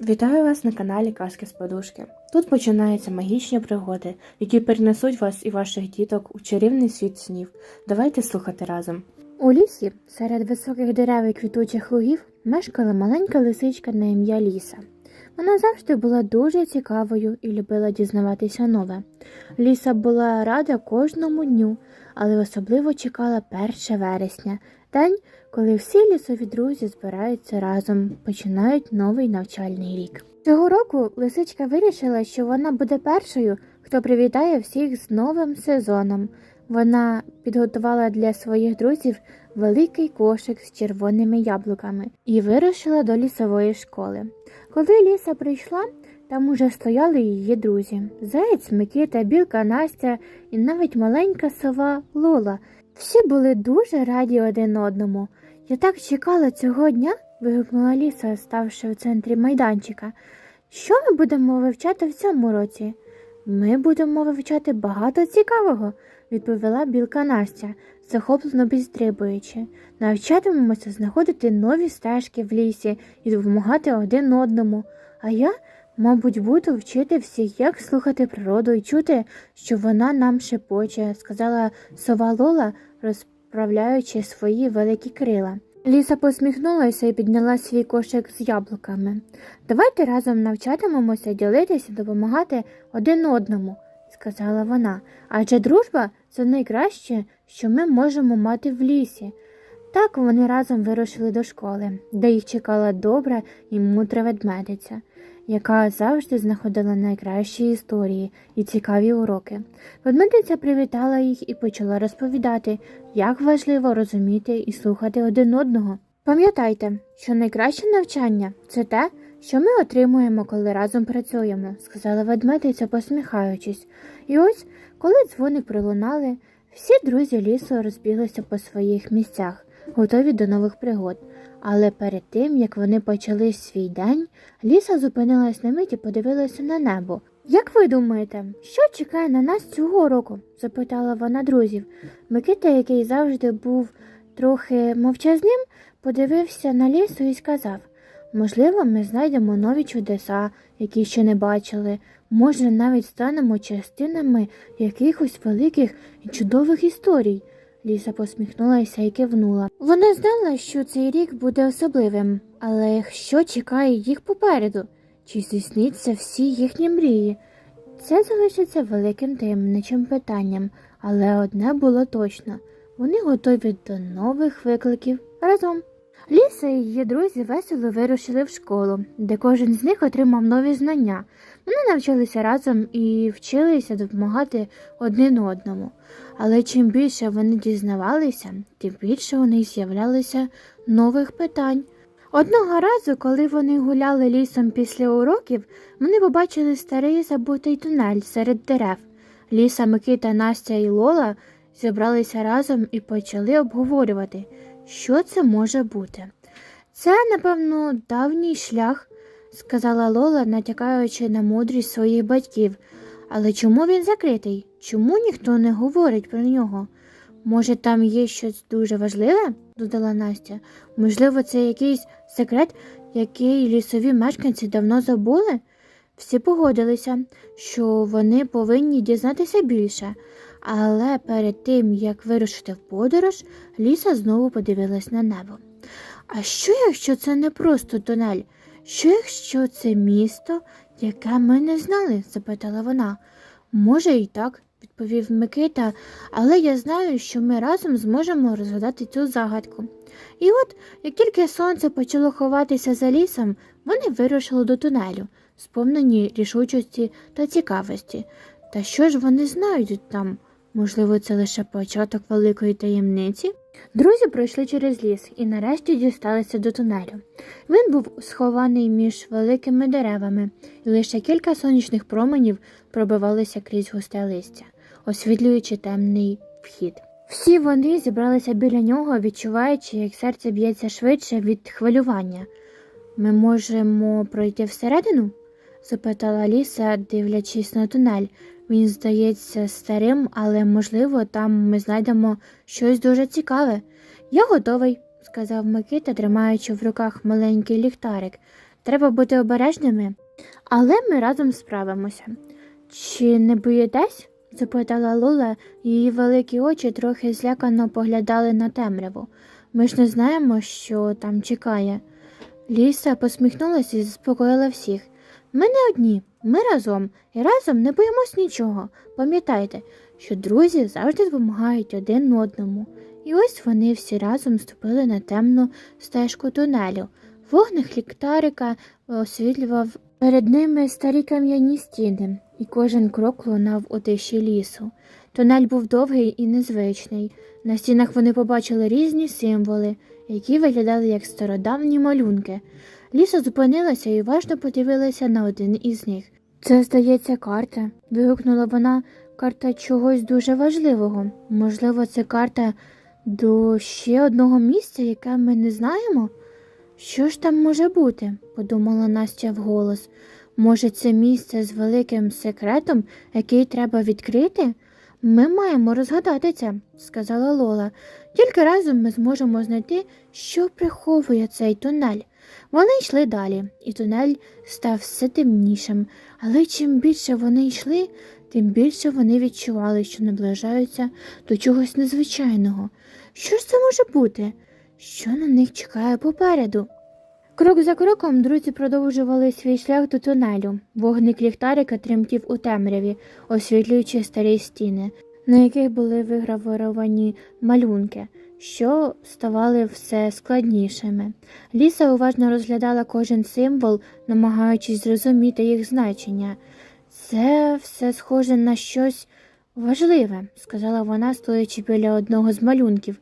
Вітаю вас на каналі Казки з Подушки. Тут починаються магічні пригоди, які перенесуть вас і ваших діток у чарівний світ снів. Давайте слухати разом. У лісі, серед високих дерев і квітучих лугів, мешкала маленька лисичка на ім'я Ліса. Вона завжди була дуже цікавою і любила дізнаватися нове. Ліса була рада кожному дню, але особливо чекала 1 вересня, день, коли всі лісові друзі збираються разом, починають новий навчальний рік. Цього року лисичка вирішила, що вона буде першою, хто привітає всіх з новим сезоном. Вона підготувала для своїх друзів великий кошик з червоними яблуками і вирушила до лісової школи. Коли ліса прийшла, там уже стояли її друзі: Заєць, Микита, білка Настя і навіть маленька сова Лола. Всі були дуже раді один одному. Я так чекала цього дня, вигукнула Ліса, ставши в центрі майданчика. Що ми будемо вивчати в цьому році? Ми будемо вивчати багато цікавого, відповіла білка Настя, захоплено підстрибуючи. Навчатимемося знаходити нові стежки в лісі і допомагати один одному. А я, мабуть, буду вчити всіх, як слухати природу і чути, що вона нам шепоче, сказала сова Лола, розправляючи свої великі крила. Ліса посміхнулася і підняла свій кошик з яблуками. Давайте разом навчатимемося ділитися допомагати один одному, сказала вона. Адже дружба це найкраще, що ми можемо мати в лісі. Так вони разом вирушили до школи, де їх чекала добра і мудра ведмедиця, яка завжди знаходила найкращі історії і цікаві уроки. Ведмедиця привітала їх і почала розповідати, як важливо розуміти і слухати один одного. Пам'ятайте, що найкраще навчання це те, що ми отримуємо, коли разом працюємо, сказала ведмедиця, посміхаючись. І ось, коли дзвоник пролунали, всі друзі лісу розбіглися по своїх місцях, готові до нових пригод. Але перед тим, як вони почали свій день, ліса зупинилась на мить і подивилася на небо. Як ви думаєте, що чекає на нас цього року? запитала вона друзів. Микита, який завжди був трохи мовчазним, подивився на лісу і сказав можливо, ми знайдемо нові чудеса, які ще не бачили, може, навіть станемо частинами якихось великих і чудових історій. Ліса посміхнулася і кивнула. Вона знала, що цей рік буде особливим, але що чекає їх попереду? Чи здійсняться всі їхні мрії? Це залишиться великим таємничим питанням, але одне було точно вони готові до нових викликів разом. Ліса і її друзі весело вирушили в школу, де кожен з них отримав нові знання. Вони навчалися разом і вчилися допомагати один одному. Але чим більше вони дізнавалися, тим більше у них з'являлося нових питань. Одного разу, коли вони гуляли лісом після уроків, вони побачили старий забутий тунель серед дерев. Ліса, Микита, Настя і Лола зібралися разом і почали обговорювати, що це може бути. Це, напевно, давній шлях, сказала Лола, натякаючи на мудрість своїх батьків. Але чому він закритий? Чому ніхто не говорить про нього? Може, там є щось дуже важливе? додала Настя. Можливо, це якийсь секрет, який лісові мешканці давно забули? Всі погодилися, що вони повинні дізнатися більше, але перед тим, як вирушити в подорож, Ліса знову подивилась на небо. А що, якщо це не просто тунель? Що, якщо це місто, яке ми не знали? запитала вона. Може, і так, відповів Микита, але я знаю, що ми разом зможемо розгадати цю загадку. І от, як тільки сонце почало ховатися за лісом, вони вирушили до тунелю, сповнені рішучості та цікавості. Та що ж вони знають там? Можливо, це лише початок великої таємниці? Друзі пройшли через ліс і нарешті дісталися до тунелю. Він був схований між великими деревами, і лише кілька сонячних променів пробивалися крізь густе листя, освітлюючи темний вхід. Всі вони зібралися біля нього, відчуваючи, як серце б'ється швидше від хвилювання. Ми можемо пройти всередину? запитала Ліса, дивлячись на тунель. Він здається старим, але, можливо, там ми знайдемо щось дуже цікаве. Я готовий, сказав Микита, тримаючи в руках маленький ліхтарик. Треба бути обережними, але ми разом справимося. Чи не боїтесь? запитала Лула, її великі очі трохи злякано поглядали на темряву. Ми ж не знаємо, що там чекає. Ліса посміхнулася і заспокоїла всіх. Ми не одні, ми разом і разом не боїмось нічого. Пам'ятайте, що друзі завжди допомагають один одному. І ось вони всі разом ступили на темну стежку тунелю. Вогник ліктарика освітлював перед ними старі кам'яні стіни, і кожен крок лунав у тиші лісу. Тунель був довгий і незвичний. На стінах вони побачили різні символи, які виглядали як стародавні малюнки. Ліса зупинилася і уважно подивилася на один із них. Це, здається, карта. вигукнула вона. Карта чогось дуже важливого. Можливо, це карта до ще одного місця, яке ми не знаємо? Що ж там може бути? подумала Настя вголос. Може, це місце з великим секретом, який треба відкрити? Ми маємо розгадати це, сказала Лола. Тільки разом ми зможемо знайти, що приховує цей тунель. Вони йшли далі, і тунель став все темнішим, але чим більше вони йшли, тим більше вони відчували, що наближаються до чогось незвичайного. Що ж це може бути? Що на них чекає попереду? Крок за кроком друзі продовжували свій шлях до тунелю. Вогник ліхтарика тремтів у темряві, освітлюючи старі стіни, на яких були вигравіровані малюнки, що ставали все складнішими. Ліса уважно розглядала кожен символ, намагаючись зрозуміти їх значення. Це все схоже на щось важливе, сказала вона, стоячи біля одного з малюнків.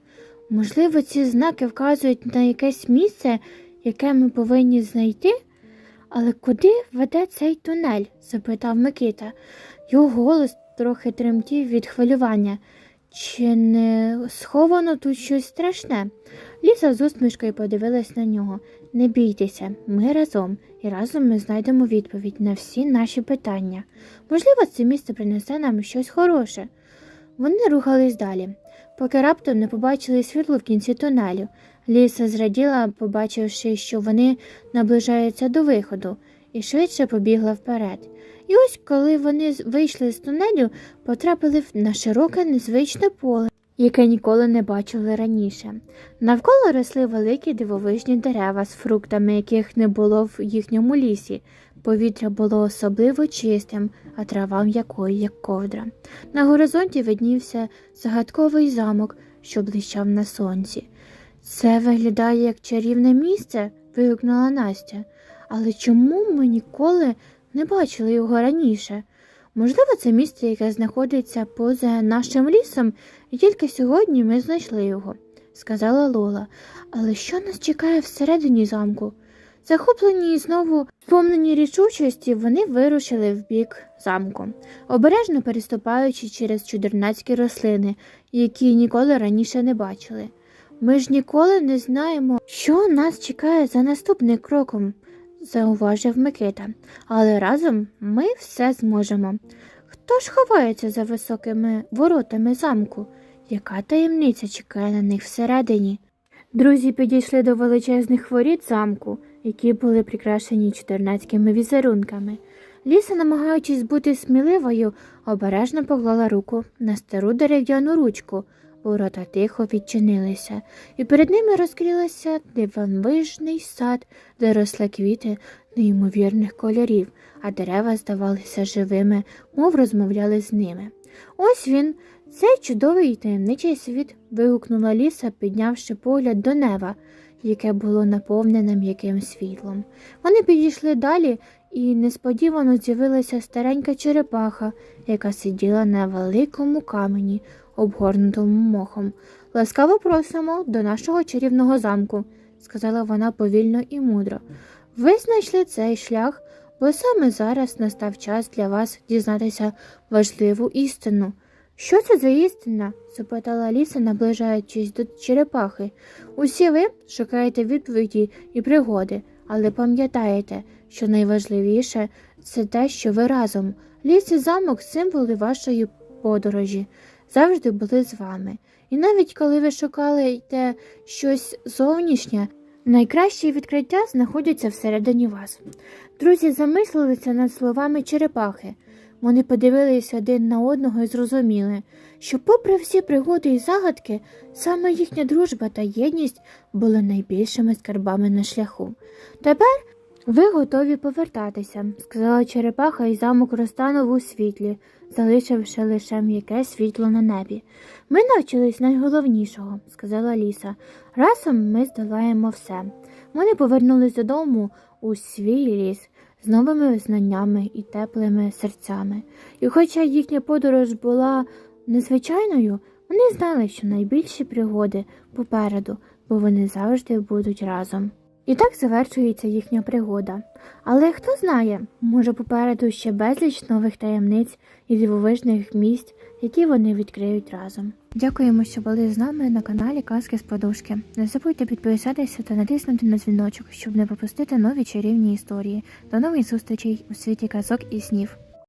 Можливо, ці знаки вказують на якесь місце, яке ми повинні знайти? Але куди веде цей тунель? запитав Микита. Його голос трохи тремтів від хвилювання. Чи не сховано тут щось страшне? Ліса з усмішкою подивилась на нього. Не бійтеся, ми разом, і разом ми знайдемо відповідь на всі наші питання. Можливо, це місце принесе нам щось хороше. Вони рухались далі, поки раптом не побачили світло в кінці тунелю. Ліса зраділа, побачивши, що вони наближаються до виходу, і швидше побігла вперед. І ось, коли вони вийшли з тунелю, потрапили на широке незвичне поле, яке ніколи не бачили раніше. Навколо росли великі дивовижні дерева з фруктами, яких не було в їхньому лісі. Повітря було особливо чистим, а трава м'якою, як ковдра. На горизонті виднівся загадковий замок, що блищав на сонці. Це виглядає як чарівне місце, вигукнула Настя. Але чому ми ніколи не бачили його раніше? Можливо, це місце, яке знаходиться поза нашим лісом, і тільки сьогодні ми знайшли його, сказала Лола. Але що нас чекає всередині замку? Захоплені і знову сповнені рішучості, вони вирушили в бік замку, обережно переступаючи через чудернацькі рослини, які ніколи раніше не бачили. Ми ж ніколи не знаємо, що нас чекає за наступним кроком, зауважив Микита. Але разом ми все зможемо. Хто ж ховається за високими воротами замку? Яка таємниця чекає на них всередині? Друзі підійшли до величезних воріт замку, які були прикрашені чотирнацькими візерунками. Ліса, намагаючись бути сміливою, обережно поклала руку на стару дерев'яну ручку. Ворота тихо відчинилися, і перед ними розкрилася диванвижний сад, де росли квіти неймовірних кольорів, а дерева здавалися живими, мов розмовляли з ними. Ось він, цей чудовий таємничий світ, вигукнула ліса, піднявши погляд до неба, яке було наповнене м'яким світлом. Вони підійшли далі, і несподівано з'явилася старенька черепаха, яка сиділа на великому камені, обгорнутому мохом. Ласкаво просимо до нашого чарівного замку, сказала вона повільно і мудро. Ви знайшли цей шлях, бо саме зараз настав час для вас дізнатися важливу істину. Що це за істина? запитала Ліса, наближаючись до черепахи. Усі ви шукаєте відповіді і пригоди, але пам'ятаєте, що найважливіше це те, що ви разом. Ліс і замок символи вашої подорожі завжди були з вами. І навіть коли ви шукали те щось зовнішнє, Найкращі відкриття знаходяться всередині вас. Друзі замислилися над словами черепахи. Вони подивилися один на одного і зрозуміли, що, попри всі пригоди і загадки, саме їхня дружба та єдність були найбільшими скарбами на шляху. Тепер ви готові повертатися, сказала черепаха, і замок розтанув у світлі, залишивши лише м'яке світло на небі. Ми навчились найголовнішого, сказала Ліса. Разом ми здолаємо все. Вони повернулись додому у свій ліс з новими знаннями і теплими серцями. І хоча їхня подорож була незвичайною, вони знали, що найбільші пригоди попереду, бо вони завжди будуть разом. І так завершується їхня пригода. Але хто знає, може попереду ще безліч нових таємниць і дивовижних місць, які вони відкриють разом. Дякуємо, що були з нами на каналі Казки з Подушки. Не забудьте підписатися та натиснути на дзвіночок, щоб не пропустити нові чарівні історії. До нових зустрічей у світі казок і снів.